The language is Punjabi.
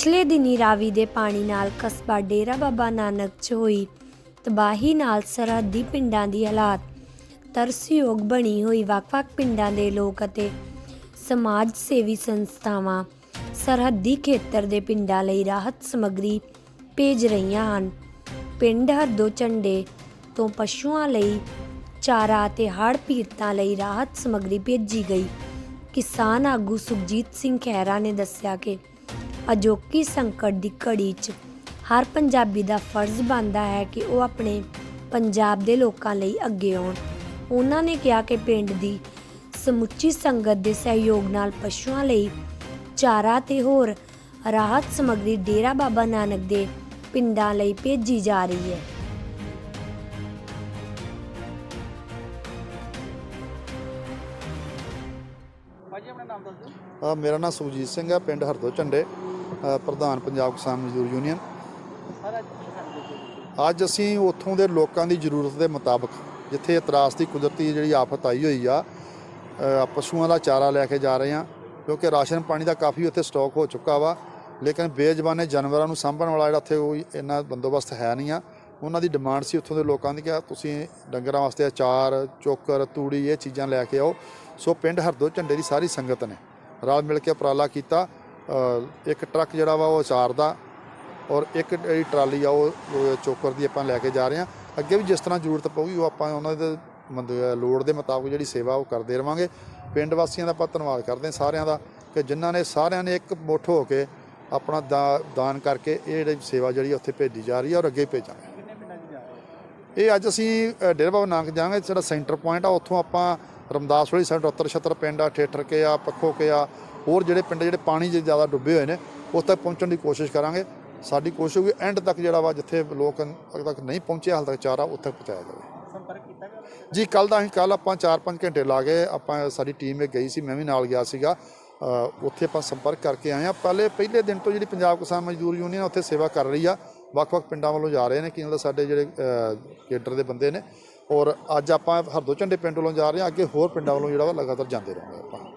ਪਿਛਲੇ ਦਿਨੀ ਰਾਵੀ ਦੇ ਪਾਣੀ ਨਾਲ ਕਸਬਾ ਡੇਰਾ ਬਾਬਾ ਨਾਨਕ 'ਚ ਹੋਈ ਤਬਾਹੀ ਨਾਲ ਸਰਹੱਦੀ ਪਿੰਡਾਂ ਦੀ ਹਾਲਾਤ ਤਰਸਯੋਗ ਬਣੀ ਹੋਈ। ਵੱਖ-ਵੱਖ ਪਿੰਡਾਂ ਦੇ ਲੋਕ ਅਤੇ ਸਮਾਜ ਸੇਵੀ ਸੰਸਥਾਵਾਂ ਸਰਹੱਦੀ ਖੇਤਰ ਦੇ ਪਿੰਡਾਂ ਲਈ ਰਾਹਤ ਸਮੱਗਰੀ ਭੇਜ ਰਹੀਆਂ ਹਨ। ਪਿੰਡ ਹਰਦੋ ਝੰਡੇ ਤੋਂ ਪਸ਼ੂਆਂ ਲਈ ਚਾਰਾ ਅਤੇ ਹੜ੍ਹ ਪੀੜਤਾਂ ਲਈ ਰਾਹਤ ਸਮੱਗਰੀ ਭੇਜੀ ਗਈ। ਕਿਸਾਨ ਆਗੂ ਸੁਖਜੀਤ ਸਿੰਘ ਖਹਿਰਾ ਨੇ ਦੱਸਿਆ ਕਿ ਅਜੋਕੀ ਸੰਕਟ ਦੀ ਘੜੀ 'ਚ ਹਰ ਪੰਜਾਬੀ ਦਾ ਫਰਜ਼ ਬਣਦਾ ਹੈ ਕਿ ਉਹ ਆਪਣੇ ਪੰਜਾਬ ਦੇ ਲੋਕਾਂ ਲਈ ਅੱਗੇ ਆਉਣ। ਉਹਨਾਂ ਨੇ ਕਿਹਾ ਕਿ ਪਿੰਡ ਦੀ ਸਮੁੱਚੀ ਸੰਗਤ ਦੇ ਸਹਿਯੋਗ ਨਾਲ ਪਸ਼ੂਆਂ ਲਈ ਚਾਰਾ ਤੇ ਹੋਰ ਰਾਹਤ ਸਮੱਗਰੀ ਡੇਰਾ ਬਾਬਾ ਨਾਨਕ ਦੇ ਪਿੰਡਾਂ ਲਈ ਭੇਜੀ ਜਾ ਰਹੀ ਹੈ। ਭਾਜੀ ਆਪਣਾ ਨਾਮ ਦੱਸ ਦਿਓ। ਅ, ਮੇਰਾ ਨਾਮ ਸੁਖਜੀਤ ਸਿੰਘ ਹੈ ਪਿੰਡ ਹਰਦੋ ਝੰਡੇ। ਪ੍ਰਧਾਨ ਪੰਜਾਬ ਕਿਸਾਨ ਮਜ਼ਦੂਰ ਯੂਨੀਅਨ। ਅੱਜ ਅਸੀਂ ਉੱਥੋਂ ਦੇ ਲੋਕਾਂ ਦੀ ਜ਼ਰੂਰਤ ਦੇ ਮੁਤਾਬਕ ਜਿੱਥੇ ਇਤਰਾਸ ਦੀ ਕੁਦਰਤੀ ਜਿਹੜੀ ਆਫਤ ਆਈ ਹੋਈ ਆ ਪਸ਼ੂਆਂ ਦਾ ਚਾਰਾ ਲੈ ਕੇ ਜਾ ਰਹੇ ਹਾਂ, ਕਿਉਂਕਿ ਰਾਸ਼ਨ ਪਾਣੀ ਦਾ ਕਾਫੀ ਉੱਥੇ ਸਟਾਕ ਹੋ ਚੁੱਕਾ ਵਾ, ਲੇਕਿਨ ਬੇਜ਼ਬਾਨੇ ਜਾਨਵਰਾਂ ਨੂੰ ਸਾਂਭਣ ਵਾਲਾ ਜਿਹੜਾ ਉੱਥੇ ਕੋਈ ਇੰਨਾ ਬੰਦੋਬਸਤ ਹੈ ਨਹੀਂ ਆ। ਉਹਨਾਂ ਦੀ ਡਿਮਾਂਡ ਸੀ ਉੱਥੋਂ ਦੇ ਲੋਕਾਂ ਦੀ ਕਿ ਤੁਸੀਂ ਡੰਗਰਾਂ ਵਾਸਤੇ ਅਚਾਰ, ਚੋਕਰ, ਤੂੜੀ ਇਹ ਚੀਜ਼ਾਂ ਲੈ ਕੇ ਆਓ। ਸੋ ਪਿੰਡ ਹਰਦੋ ਝੰਡੇ ਦੀ ਸਾਰੀ ਸੰਗਤ ਨੇ ਰਲ ਮਿਲ ਕੇ ਉਪਰਾਲਾ ਕੀਤਾ। ਇੱਕ ਟਰੱਕ ਜਿਹੜਾ ਵਾ ਉਹ ਅਚਾਰ ਦਾ ਔਰ ਇੱਕ ਜਿਹੜੀ ਟਰਾਲੀ ਆ ਉਹ ਚੋਕਰ ਦੀ ਆਪਾਂ ਲੈ ਕੇ ਜਾ ਰਹੇ ਹਾਂ। ਅੱਗੇ ਵੀ ਜਿਸ ਤਰ੍ਹਾਂ ਜ਼ਰੂਰਤ ਪਊਗੀ ਉਹ ਆਪਾਂ ਉਹਨਾਂ ਦੇ ਮੰਦ- ਲੋੜ ਦੇ ਮੁਤਾਬਕ ਜਿਹੜੀ ਸੇਵਾ ਉਹ ਕਰਦੇ ਰਵਾਂਗੇ। ਪਿੰਡ ਵਾਸੀਆਂ ਦਾ ਆਪਾਂ ਧੰਨਵਾਦ ਕਰਦੇ ਹਾਂ ਸਾਰਿਆਂ ਦਾ ਕਿ ਜਿਨ੍ਹਾਂ ਨੇ ਸਾਰਿਆਂ ਨੇ ਇੱਕ ਮੁੱਠ ਹੋ ਕੇ ਆਪਣਾ ਦਾਨ ਕਰਕੇ ਇਹ ਜਿਹੜੀ ਸੇਵਾ ਜਿਹੜੀ ਉੱਥੇ ਭੇਜੀ ਜਾ ਰਹੀ ਹੈ ਔਰ ਅੱਗੇ ਭੇਜਾਂਗੇ। ਇਹ ਅੱਜ ਅਸੀਂ ਡੇਰਾ ਬਾਬਾ ਨਾਨਕ ਜਾਵਾਂਗੇ ਜਿਹੜਾ ਸੈਂਟਰ ਪੁਆਇੰਟ ਆ ਉੱਥੋਂ ਆਪਾਂ ਰਮਦਾਸ ਵਾਲੀ ਸਾਈਡ ਉੱਤਰ ਛੱਤਰ ਪਿੰਡ ਆ ਠੇਠਰ ਕੇ ਆ ਪੱਖੋ ਕੇ ਆ ਹੋਰ ਜਿਹੜੇ ਪਿੰਡ ਜਿਹੜੇ ਪਾਣੀ 'ਚ ਜ਼ਿਆਦਾ ਡੁੱਬੇ ਹੋਏ ਨੇ ਉਸ ਤੱਕ ਪਹੁੰਚਣ ਦੀ ਕੋਸ਼ਿਸ਼ ਕਰਾਂਗੇ। ਸਾਡੀ ਕੋਸ਼ਿਸ਼ ਹੋਊਗੀ ਐਂਡ ਤੱਕ ਜਿਹੜਾ ਵਾ ਜਿੱਥੇ ਲੋਕ ਅਜੇ ਤੱਕ ਨਹੀਂ ਪਹੁੰਚੇ ਹਾਲ ਤੱਕ ਚਾਰਾ ਉੱਥੇ ਪਹੁੰਚਾਇਆ ਜਾਵੇ? ਜੀ ਕੱਲ ਦਾ ਅਸੀਂ ਕੱਲ ਆਪਾਂ 4-5 ਘੰਟੇ ਲਾ ਕੇ ਆਪਾਂ ਸਾਡੀ ਟੀਮ ਇਹ ਗਈ ਸੀ ਮੈਂ ਵੀ ਨਾਲ ਗਿਆ ਸੀਗਾ। ਉੱਥੇ ਆਪਾਂ ਸੰਪਰਕ ਕਰਕੇ ਆਏ ਆ ਪਹਿਲੇ ਪਹਿਲੇ ਦਿਨ ਤੋਂ ਜਿਹੜੀ ਪੰਜਾਬ ਕਿਸਾਨ ਮਜ਼ਦੂਰ ਯੂਨੀਅਨ ਉੱਥੇ ਸੇਵਾ ਕਰ ਰਹੀ ਆ। ਵੱਖ-ਵੱਖ ਪਿੰਡਾਂ ਵੱਲੋਂ ਜਾ ਰਹੇ ਨੇ ਕਿ ਨਾਲ ਸਾਡੇ ਜਿਹੜੇ ਕੇਡਰ ਦੇ ਬੰਦੇ ਨੇ। ਔਰ ਅੱਜ ਆਪਾਂ ਹਰਦੋ ਝੰਡੇ ਪਿੰਡ ਵੱਲੋਂ ਜਾ ਰਹੇ ਹਾਂ ਅੱਗੇ ਹੋਰ ਪਿੰਡਾਂ ਵੱਲੋਂ ਜਿਹੜਾ ਵਾ ਲਗਾਤਾਰ ਜਾਂਦੇ ਰਹਾਂਗੇ ਆਪਾਂ।